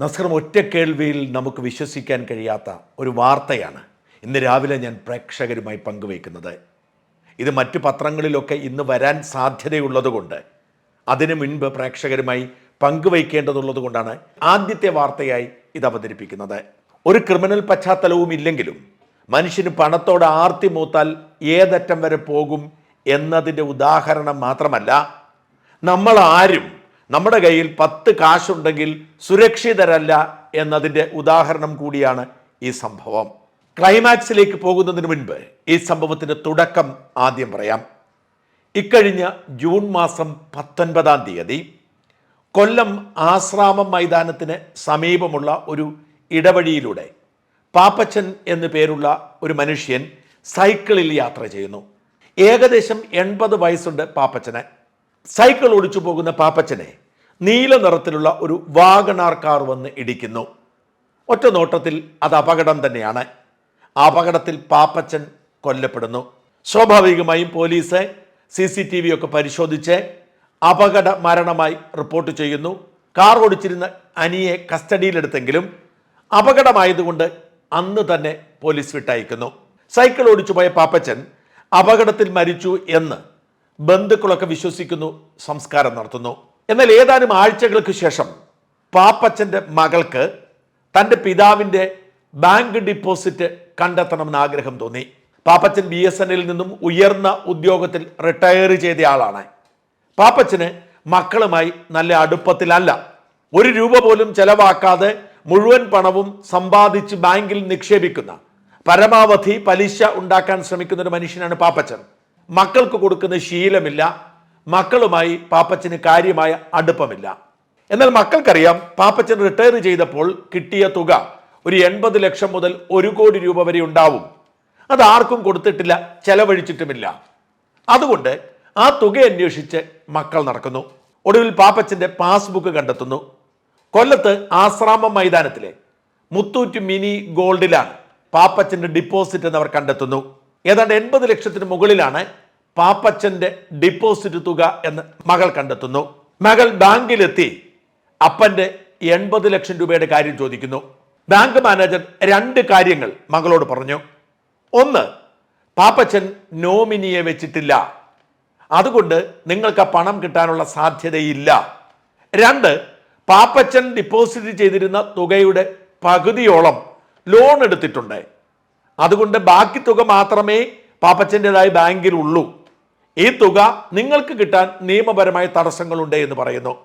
നസ്കരം ഒറ്റ കേൾവിയിൽ നമുക്ക് വിശ്വസിക്കാൻ കഴിയാത്ത ഒരു വാർത്തയാണ് ഇന്ന് രാവിലെ ഞാൻ പ്രേക്ഷകരുമായി പങ്കുവയ്ക്കുന്നത്. ഇത് മറ്റു പത്രങ്ങളിലൊക്കെ ഇന്ന് വരാൻ സാധ്യതയുള്ളതുകൊണ്ട് അതിനു മുൻപ് പ്രേക്ഷകരുമായി പങ്കുവയ്ക്കേണ്ടതുള്ളത് കൊണ്ടാണ് ആദ്യത്തെ വാർത്തയായി ഇത് അവതരിപ്പിക്കുന്നത്. ഒരു ക്രിമിനൽ പശ്ചാത്തലവും ഇല്ലെങ്കിലും മനുഷ്യന് പണത്തോട് ആർത്തി മൂത്താൽ ഏതറ്റം വരെ പോകും എന്നതിന്റെ ഉദാഹരണം മാത്രമല്ല നമ്മൾ ആരും നമ്മുടെ കയ്യിൽ പത്ത് കാശുണ്ടെങ്കിൽ സുരക്ഷിതരല്ല എന്നതിന്റെ ഉദാഹരണം കൂടിയാണ് ഈ സംഭവം. ക്ലൈമാക്സിലേക്ക് പോകുന്നതിന് മുൻപ് ഈ സംഭവത്തിന്റെ തുടക്കം ആദ്യം പറയാം. ഇക്കഴിഞ്ഞ ജൂൺ മാസം പത്തൊൻപതാം തീയതി കൊല്ലം ആശ്രാമം മൈതാനത്തിന് സമീപമുള്ള ഒരു ഇടവഴിയിലൂടെ പാപ്പച്ചൻ എന്നു പേരുള്ള ഒരു മനുഷ്യൻ സൈക്കിളിൽ യാത്ര ചെയ്യുന്നു. ഏകദേശം എൺപത് വയസ്സുണ്ട് പാപ്പച്ചന്. സൈക്കിൾ ഓടിച്ചു പോകുന്ന പാപ്പച്ചനെ നീല നിറത്തിലുള്ള ഒരു വാഗണാർ കാർ വന്ന് ഇടിക്കുന്നു. ഒറ്റ നോട്ടത്തിൽ അത് അപകടം തന്നെയാണ്. ആ അപകടത്തിൽ പാപ്പച്ചൻ കൊല്ലപ്പെടുന്നു. സ്വാഭാവികമായും police C C T V ഒക്കെ പരിശോധിച്ച് അപകട മരണമായി റിപ്പോർട്ട് ചെയ്യുന്നു. കാർ ഓടിച്ചിരുന്ന അനിയെ കസ്റ്റഡിയിലെടുത്തെങ്കിലും അപകടമായതുകൊണ്ട് അന്ന് തന്നെ പോലീസ് വിട്ടയക്കുന്നു. സൈക്കിൾ ഓടിച്ചു പോയ പാപ്പച്ചൻ അപകടത്തിൽ മരിച്ചു എന്ന് ബന്ധുക്കളൊക്കെ വിശ്വസിക്കുന്നു സംസ്കാരം നടത്തുന്നു. എന്നാൽ ഏതാനും ആഴ്ചകൾക്ക് ശേഷം പാപ്പച്ചന്റെ മകൾക്ക് തന്റെ പിതാവിന്റെ ബാങ്ക് ഡിപ്പോസിറ്റ് കണ്ടെത്തണമെന്ന് ആഗ്രഹം തോന്നി. പാപ്പച്ചൻ ബി എസ് എന്നിൽ നിന്നും ഉയർന്ന ഉദ്യോഗത്തിൽ റിട്ടയർ ചെയ്ത ആളാണ്. പാപ്പച്ചന് മക്കളുമായി നല്ല അടുപ്പത്തിലല്ല. ഒരു രൂപ പോലും ചെലവാക്കാതെ മുഴുവൻ പണവും സമ്പാദിച്ച് ബാങ്കിൽ നിക്ഷേപിക്കുന്ന പരമാവധി പലിശ ഉണ്ടാക്കാൻ ശ്രമിക്കുന്ന ഒരു മനുഷ്യനാണ് പാപ്പച്ചൻ. മക്കൾക്ക് കൊടുക്കുന്ന ശീലമില്ല. മക്കളുമായി പാപ്പച്ചന് കാര്യമായ അടുപ്പമില്ല. എന്നാൽ മക്കൾക്കറിയാം പാപ്പച്ചൻ റിട്ടയർ ചെയ്തപ്പോൾ കിട്ടിയ തുക ഒരു എൺപത് ലക്ഷം മുതൽ ഒരു കോടി രൂപ വരെ ഉണ്ടാവും. അത് ആർക്കും കൊടുത്തിട്ടില്ല ചെലവഴിച്ചിട്ടുമില്ല. അതുകൊണ്ട് ആ തുക അന്വേഷിച്ച് മക്കൾ നടക്കുന്നു. ഒടുവിൽ പാപ്പച്ചന്റെ പാസ്ബുക്ക് കണ്ടെത്തുന്നു. കൊല്ലത്ത് ആശ്രാമം മൈതാനത്തിലെ മുത്തൂറ്റ് മിനി ഗോൾഡിലാണ് പാപ്പച്ചന്റെ ഡിപ്പോസിറ്റ് എന്ന് അവർ കണ്ടെത്തുന്നു. ഏതാണ്ട് എൺപത് ലക്ഷത്തിന് മുകളിലാണ് പാപ്പച്ചന്റെ ഡിപ്പോസിറ്റ് തുക എന്ന് മകൾ കണ്ടെത്തുന്നു. മകൾ ബാങ്കിലെത്തി അപ്പന്റെ എൺപത് ലക്ഷം രൂപയുടെ കാര്യം ചോദിക്കുന്നു. ബാങ്ക് മാനേജർ രണ്ട് കാര്യങ്ങൾ മകളോട് പറഞ്ഞു. ഒന്ന് പാപ്പച്ചൻ നോമിനിയെ വെച്ചിട്ടില്ല. അതുകൊണ്ട് നിങ്ങൾക്ക് ആ പണം കിട്ടാനുള്ള സാധ്യതയില്ല. രണ്ട് പാപ്പച്ചൻ ഡിപ്പോസിറ്റ് ചെയ്തിരുന്ന തുകയുടെ പകുതിയോളം ലോൺ എടുത്തിട്ടുണ്ട്. അതുകൊണ്ട് ബാക്കി തുക മാത്രമേ പാപ്പച്ചന്റെതായി ബാങ്കിലുള്ളൂ. ഈ തുക നിങ്ങൾക്ക് കിട്ടാൻ നിയമപരമായ തടസ്സങ്ങളുണ്ട് എന്ന് പറയുന്നു.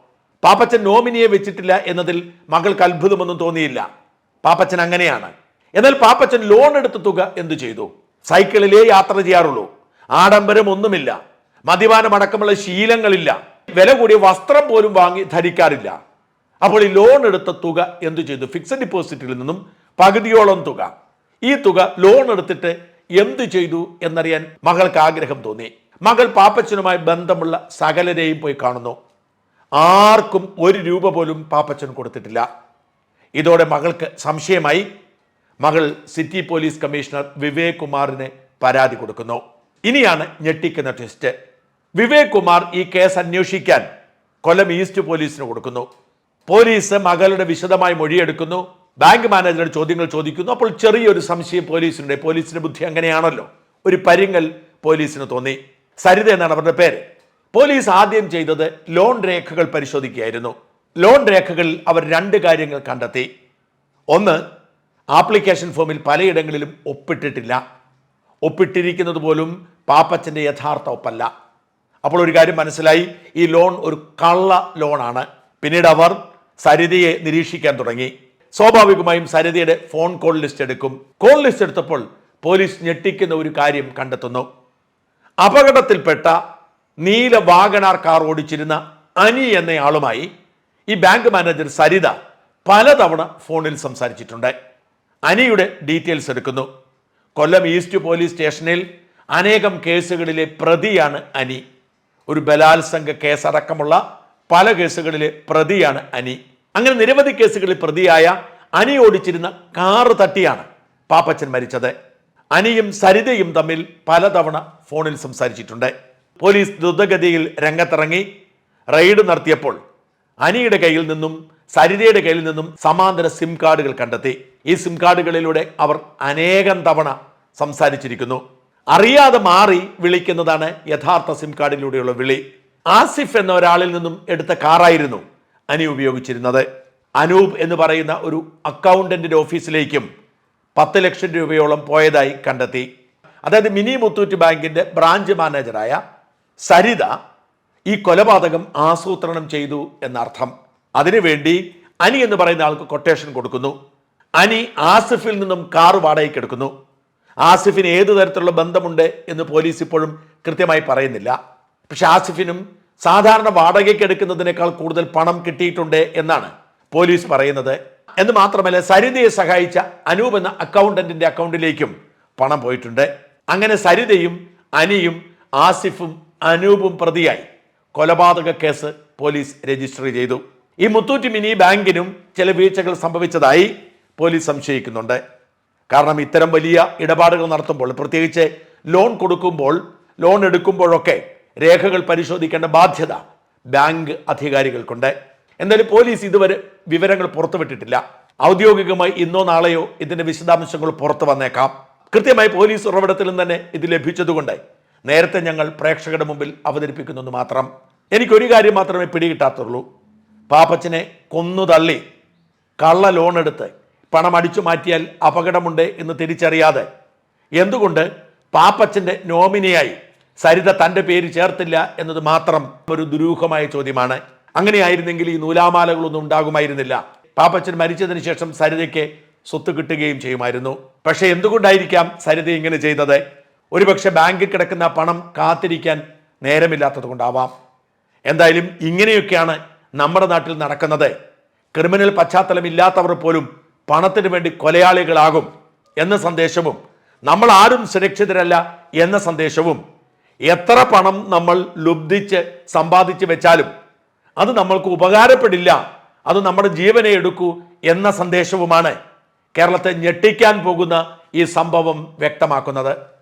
പാപ്പച്ചൻ നോമിനിയെ വെച്ചിട്ടില്ല എന്നതിൽ മകൾക്ക് അത്ഭുതമൊന്നും തോന്നിയില്ല. പാപ്പച്ചൻ അങ്ങനെയാണ്. എന്നാൽ പാപ്പച്ചൻ ലോൺ എടുത്ത തുക എന്തു ചെയ്തു? സൈക്കിളിലേ യാത്ര ചെയ്യാറുള്ളൂ. ആഡംബരം ഒന്നുമില്ല. മദ്യപാനം അടക്കമുള്ള ശീലങ്ങളില്ല. വില കൂടിയ വസ്ത്രം പോലും വാങ്ങി ധരിക്കാറില്ല. അപ്പോൾ ഈ ലോൺ എടുത്ത തുക എന്തു ചെയ്തു? ഫിക്സഡ് ഡിപ്പോസിറ്റിൽ നിന്നും പകുതിയോളം തുക. ഈ തുക ലോൺ എടുത്തിട്ട് എന്തു ചെയ്തു എന്നറിയാൻ മകൾക്ക് ആഗ്രഹം തോന്നി. മകൾ പാപ്പച്ചനുമായി ബന്ധമുള്ള സകലരെയും പോയി കാണുന്നു. ആർക്കും ഒരു രൂപ പോലും പാപ്പച്ചൻ കൊടുത്തിട്ടില്ല. ഇതോടെ മകൾക്ക് സംശയമായി. മകൾ സിറ്റി പോലീസ് കമ്മീഷണർ വിവേക് കുമാറിന് പരാതി കൊടുക്കുന്നു. ഇനിയാണ് ഞെട്ടിക്കുന്ന ട്വിസ്റ്റ്. വിവേക് കുമാർ ഈ കേസ് അന്വേഷിക്കാൻ കൊല്ലം ഈസ്റ്റ് പോലീസിന് കൊടുക്കുന്നു. പോലീസ് മകളുടെ വിശദമായ മൊഴിയെടുക്കുന്നു. ബാങ്ക് മാനേജറുടെ ചോദ്യങ്ങൾ ചോദിക്കുന്നു. അപ്പോൾ ചെറിയൊരു സംശയം പോലീസിനുണ്ട്. പോലീസിന്റെ ബുദ്ധി അങ്ങനെയാണല്ലോ. ഒരു പരിങ്ങൽ പോലീസിന് തോന്നി. സരിത എന്നാണ് അവരുടെ പേര്. പോലീസ് ആദ്യം ചെയ്തത് ലോൺ രേഖകൾ പരിശോധിക്കുകയായിരുന്നു. ലോൺ രേഖകളിൽ അവർ രണ്ട് കാര്യങ്ങൾ കണ്ടെത്തി. ഒന്ന് ആപ്ലിക്കേഷൻ ഫോമിൽ പലയിടങ്ങളിലും ഒപ്പിട്ടിട്ടില്ല. ഒപ്പിട്ടിരിക്കുന്നത് പോലും പാപ്പച്ചന്റെ യഥാർത്ഥ ഒപ്പല്ല. അപ്പോൾ ഒരു കാര്യം മനസ്സിലായി ഈ ലോൺ ഒരു കള്ള ലോണാണ്. പിന്നീട് അവർ സരിതയെ നിരീക്ഷിക്കാൻ തുടങ്ങി. സ്വാഭാവികമായും സരിതയുടെ ഫോൺ കോൾ ലിസ്റ്റ് എടുക്കും. കോൾ ലിസ്റ്റ് എടുത്തപ്പോൾ പോലീസ് ഞെട്ടിക്കുന്ന ഒരു കാര്യം കണ്ടെത്തുന്നു. അപകടത്തിൽപ്പെട്ട നീല വാഗണാർ കാർ ഓടിച്ചിരുന്ന അനി എന്നയാളുമായി ഈ ബാങ്ക് മാനേജർ സരിത പലതവണ ഫോണിൽ സംസാരിച്ചിട്ടുണ്ട്. അനിയുടെ ഡീറ്റെയിൽസ് എടുക്കുന്നു. കൊല്ലം ഈസ്റ്റ് പോലീസ് സ്റ്റേഷനിൽ അനേകം കേസുകളിലെ പ്രതിയാണ് അനി. ഒരു ബലാത്സംഗ കേസടക്കമുള്ള പല കേസുകളിലെ പ്രതിയാണ് അനി. അങ്ങനെ നിരവധി കേസുകളിൽ പ്രതിയായ അനി ഓടിച്ചിരുന്ന കാറ് തട്ടിയാണ് പാപ്പച്ചൻ മരിച്ചത്. അനിയും സരിതയും തമ്മിൽ പലതവണ ഫോണിൽ സംസാരിച്ചിട്ടുണ്ട്. പോലീസ് ദ്രുതഗതിയിൽ രംഗത്തിറങ്ങി. റെയ്ഡ് നടത്തിയപ്പോൾ അനിയുടെ കയ്യിൽ നിന്നും സരിതയുടെ കയ്യിൽ നിന്നും സമാന്തര സിം കാർഡുകൾ കണ്ടെത്തി. ഈ സിം കാർഡുകളിലൂടെ അവർ അനേകം തവണ സംസാരിച്ചിരിക്കുന്നു. അറിയാതെ മാറി വിളിക്കുന്നതാണ് യഥാർത്ഥ സിം കാർഡിലൂടെയുള്ള വിളി. ആസിഫ് എന്ന ഒരാളിൽ നിന്നും എടുത്ത കാറായിരുന്നു അനി ഉപയോഗിച്ചിരുന്നത്. അനൂപ് എന്ന് പറയുന്ന ഒരു അക്കൗണ്ടന്റിന്റെ ഓഫീസിലേക്കും പത്ത് ലക്ഷം രൂപയോളം പോയതായി കണ്ടെത്തി. അതായത് മിനി മുത്തൂറ്റ് ബാങ്കിന്റെ ബ്രാഞ്ച് മാനേജറായ സരിത ഈ കൊലപാതകം ആസൂത്രണം ചെയ്തു എന്നർത്ഥം. അതിനുവേണ്ടി അനി എന്ന് പറയുന്ന ആൾക്ക് കൊട്ടേഷൻ കൊടുക്കുന്നു. അനി ആസിഫിൽ നിന്നും കാർ വാടകയ്ക്ക് എടുക്കുന്നു. ആസിഫിന് ഏതു തരത്തിലുള്ള ബന്ധമുണ്ട് എന്ന് പോലീസ് ഇപ്പോഴും കൃത്യമായി പറയുന്നില്ല. പക്ഷെ ആസിഫിനും സാധാരണ വാടകയ്ക്ക് എടുക്കുന്നതിനേക്കാൾ കൂടുതൽ പണം കിട്ടിയിട്ടുണ്ട് എന്നാണ് പോലീസ് പറയുന്നത്. എന്ന് മാത്രമല്ല സരിതയെ സഹായിച്ച അനൂപ് എന്ന അക്കൗണ്ടന്റിന്റെ അക്കൗണ്ടിലേക്കും പണം പോയിട്ടുണ്ട്. അങ്ങനെ സരിതയും അനിയും ആസിഫും അനൂപും പ്രതിയായി. കൊലപാതക കേസ് പോലീസ് രജിസ്റ്റർ ചെയ്തു. ഈ മുത്തൂറ്റ് മിനി ബാങ്കിനും ചില വീഴ്ചകൾ സംഭവിച്ചതായി പോലീസ് സംശയിക്കുന്നുണ്ട്. കാരണം ഇത്തരം വലിയ ഇടപാടുകൾ നടത്തുമ്പോൾ പ്രത്യേകിച്ച് ലോൺ കൊടുക്കുമ്പോൾ ലോൺ എടുക്കുമ്പോഴൊക്കെ രേഖകൾ പരിശോധിക്കേണ്ട ബാധ്യത ബാങ്ക് അധികാരികൾക്കുണ്ട്. എന്തായാലും പോലീസ് ഇതുവരെ വിവരങ്ങൾ പുറത്തുവിട്ടിട്ടില്ല ഔദ്യോഗികമായി ഇന്നോ നാളെയോ ഇതിന്റെ വിശദാംശങ്ങൾ പുറത്തു വന്നേക്കാം. കൃത്യമായി പോലീസ് ഉറവിടത്തിൽ നിന്ന് തന്നെ ഇത് ലഭിച്ചതുകൊണ്ട് നേരത്തെ ഞങ്ങൾ പ്രേക്ഷകരുടെ മുമ്പിൽ അവതരിപ്പിക്കുന്നു മാത്രം. എനിക്കൊരു കാര്യം മാത്രമേ പിടികിട്ടാത്തുള്ളൂ. പാപ്പച്ചനെ കൊന്നു തള്ളി. കള്ള ലോൺ എടുത്ത് പണം അടിച്ചു മാറ്റിയാൽ അപകടമുണ്ട് എന്ന് തിരിച്ചറിയാതെ. എന്തുകൊണ്ട് പാപ്പച്ചന്റെ നോമിനിയായി സരിത തന്റെ പേര് ചേർത്തില്ല എന്നത് മാത്രം ഒരു ദുരൂഹമായ ചോദ്യമാണ്. അങ്ങനെയായിരുന്നെങ്കിൽ ഈ നൂലാമാലകളൊന്നും ഉണ്ടാകുമായിരുന്നില്ല. പാപ്പച്ചൻ മരിച്ചതിന് ശേഷം സരിതയ്ക്ക് സ്വത്ത് കിട്ടുകയും ചെയ്യുമായിരുന്നു. പക്ഷേ എന്തുകൊണ്ടായിരിക്കാം സരിത ഇങ്ങനെ ചെയ്തത്? ഒരുപക്ഷെ ബാങ്കിൽ കിടക്കുന്ന പണം കാത്തിരിക്കാൻ നേരമില്ലാത്തത് കൊണ്ടാവാം. എന്തായാലും ഇങ്ങനെയൊക്കെയാണ് നമ്മുടെ നാട്ടിൽ നടക്കുന്നത്. ക്രിമിനൽ പശ്ചാത്തലമില്ലാത്തവർ പോലും പണത്തിന് വേണ്ടി കൊലയാളികളാകും എന്ന സന്ദേശവും നമ്മൾ ആരും സുരക്ഷിതരല്ല എന്ന സന്ദേശവും എത്ര പണം നമ്മൾ ലുബ്ധിച്ച് സമ്പാദിച്ച് വെച്ചാലും അത് നമ്മൾക്ക് ഉപകാരപ്പെടില്ല. അത് നമ്മുടെ ജീവനെ എടുക്കൂ എന്ന സന്ദേശവുമാണ് കേരളത്തെ ഞെട്ടിക്കാൻ പോകുന്ന ഈ സംഭവം വ്യക്തമാക്കുന്നത്.